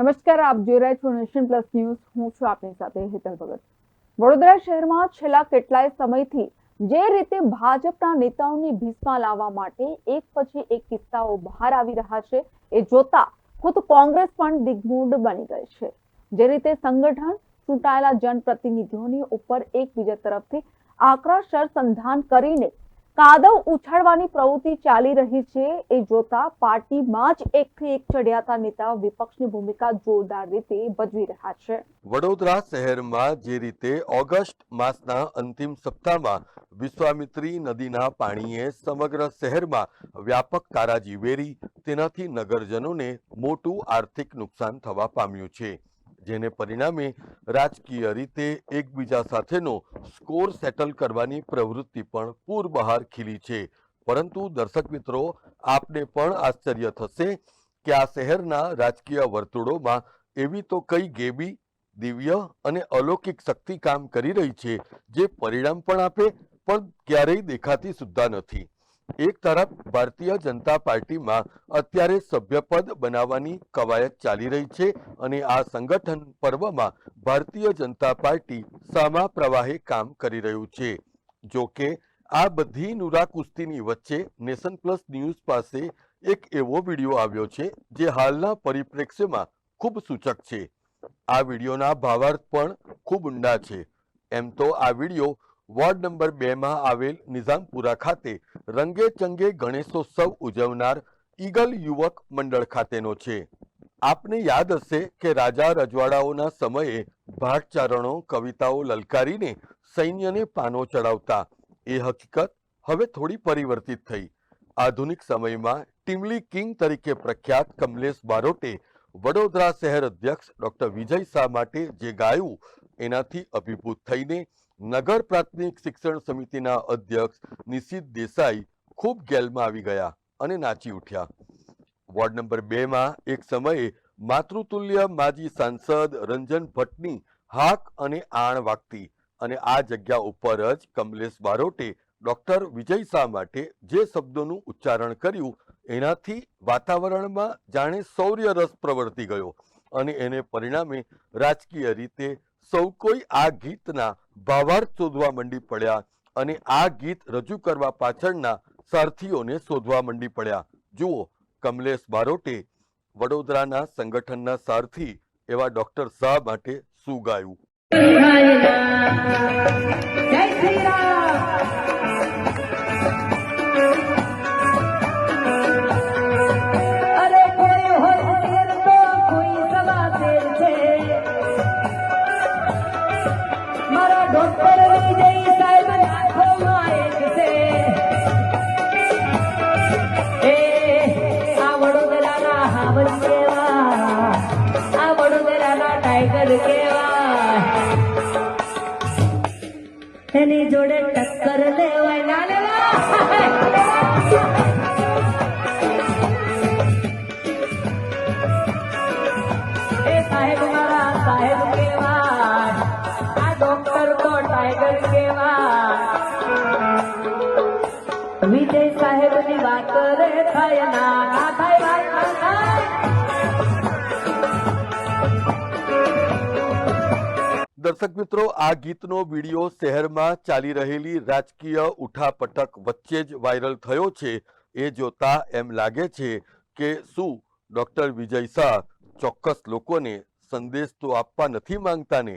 નમસ્કાર, આપ જોઈ રહ્યા છો નેશન પ્લસ ન્યૂઝ. હું છું આપની સાથે હેતલ ભગત. વડોદરા શહેરમાં છેલ્લા કેટલાય સમયથી જે રીતે ભાજપના નેતાઓની ભીસમાં લાવવા માટે એક પછી એક કિસ્સાઓ બહાર આવી રહ્યા છે, એ જોતા ખુદ કોંગ્રેસ પણ દિગ્મૂઢ બની ગઈ છે. જે રીતે સંગઠન ચૂંટાયેલા જનપ્રતિનિધિઓની ઉપર એકબીજા તરફથી આક્રોશ સંધાન કરીને કાદવ ઉછાળવાની પ્રવૃત્તિ ચાલી રહી છે. એ જોતા પાર્ટીમાં જ એકથી એક ચડિયાતા નેતા વિપક્ષની ભૂમિકા જોરદાર રીતે ભજવી રહ્યા છે. વડોદરા શહેરમાં જે રીતે ઓગસ્ટ માસના અંતિમ સપ્તાહમાં વિશ્વામિત્રી નદીના પાણીએ સમગ્ર શહેરમાં વ્યાપક કારાજી વેરી તેનાથી નગરજનોને મોટું આર્થિક નુકસાન થવા પામ્યું છે. જેને પરિણામે રાજકીય રીતે એકબીજા સાથેનો સ્કોર સેટલ કરવાની પ્રવૃત્તિ પણ પૂર બહાર ખીલી છે. પરંતુ દર્શક મિત્રો, આપને પણ આશ્ચર્ય થશે કે આ શહેરના રાજકીય વર્તુળોમાં એવી તો કઈ ગેબી, દિવ્ય અને અલૌકિક શક્તિ કામ કરી રહી છે, જે પરિણામ પણ આપે, પણ ક્યારેય દેખાતી સુદ્ધા નથી. એક તરફ ભારતીય જનતા પાર્ટીમાં અત્યારે સભ્યપદ બનાવવાની કવાયત ચાલી રહી છે અને આ સંગઠન પર્વમાં ભારતીય જનતા પાર્ટી સામા પ્રવાહે કામ કરી રહ્યું છે. જો કે આ બધી નુરા કુસ્તીની વચ્ચે નેશન પ્લસ ન્યૂઝ પાસે એક એવો વીડિયો આવ્યો છે જે હાલના પરિપ્રેક્ષ્યમાં ખૂબ સૂચક છે. આ વિડીયોના ભાવાર્થ પણ ખૂબ ઊંડા છે. એમ તો આ વીડિયો વોર્ડ નંબર બેમાં આવેલ નિઝામપુરા ખાતે રંગે ચંગે ગણેશોત્સવ ઉજવનાર ઈગલ યુવક મંડળ ખાતેનો છે. આપને યાદ હશે કે રાજા રજવાડાઓના સમયે ભાટચારણો, કવિતાઓ લલકારીને સૈન્યને પાનો ચડાવતા. એ હકીકત હવે થોડી પરિવર્તિત થઈ. આધુનિક સમયમાં ટીમલી કિંગ તરીકે પ્રખ્યાત કમલેશ બારોટે વડોદરા શહેર અધ્યક્ષ ડોક્ટર વિજય શાહ માટે જે ગાયું, એનાથી અભિભૂત થઈને નગર પ્રાથમિક શિક્ષણ સમિતિના અધ્યક્ષ નિશિત દેસાઈ ખૂબ ગેલમાં આવી ગયા અને નાચી ઉઠ્યા. વોર્ડ નંબર બેમાં એક સમયે માતૃતુલ્ય માજી સાંસદ રંજન ભટ્ટની હાક અને આણ વાગતી અને આ જગ્યા ઉપર જ કમલેશ બારોટે ડોક્ટર વિજય શાહ માટે જે શબ્દોનું ઉચ્ચારણ કર્યું એનાથી વાતાવરણમાં જાણે શૌર્ય રસ પ્રવર્તી ગયો અને એને પરિણામે રાજકીય રીતે સૌ કોઈ આ ગીતના ભાવાર્થ શોધવા મંડી પડ્યા અને આ ગીત રજૂ કરવા પાછળના સારથીઓને શોધવા મંડી પડ્યા. જુઓ, કમલેશ બારોટે વડોદરાના સંગઠનના સારથી એવા ડોક્ટર શાહ માટે શું ગાયું? જય શ્રી રામ! એની જોડે ટક્કર લેવાય ના લેવા દર્શક મિત્રો, આ ગીતનો વીડિયો શહેરમાં ચાલી રહેલી રાજકીય ઉઠાપટક વચ્ચે જ વાયરલ થયો છે. એ જોતા એમ લાગે છે કે શું ડોક્ટર વિજય શાહ ચોક્કસ લોકોને સંદેશ તો આપવા નથી માંગતા ને?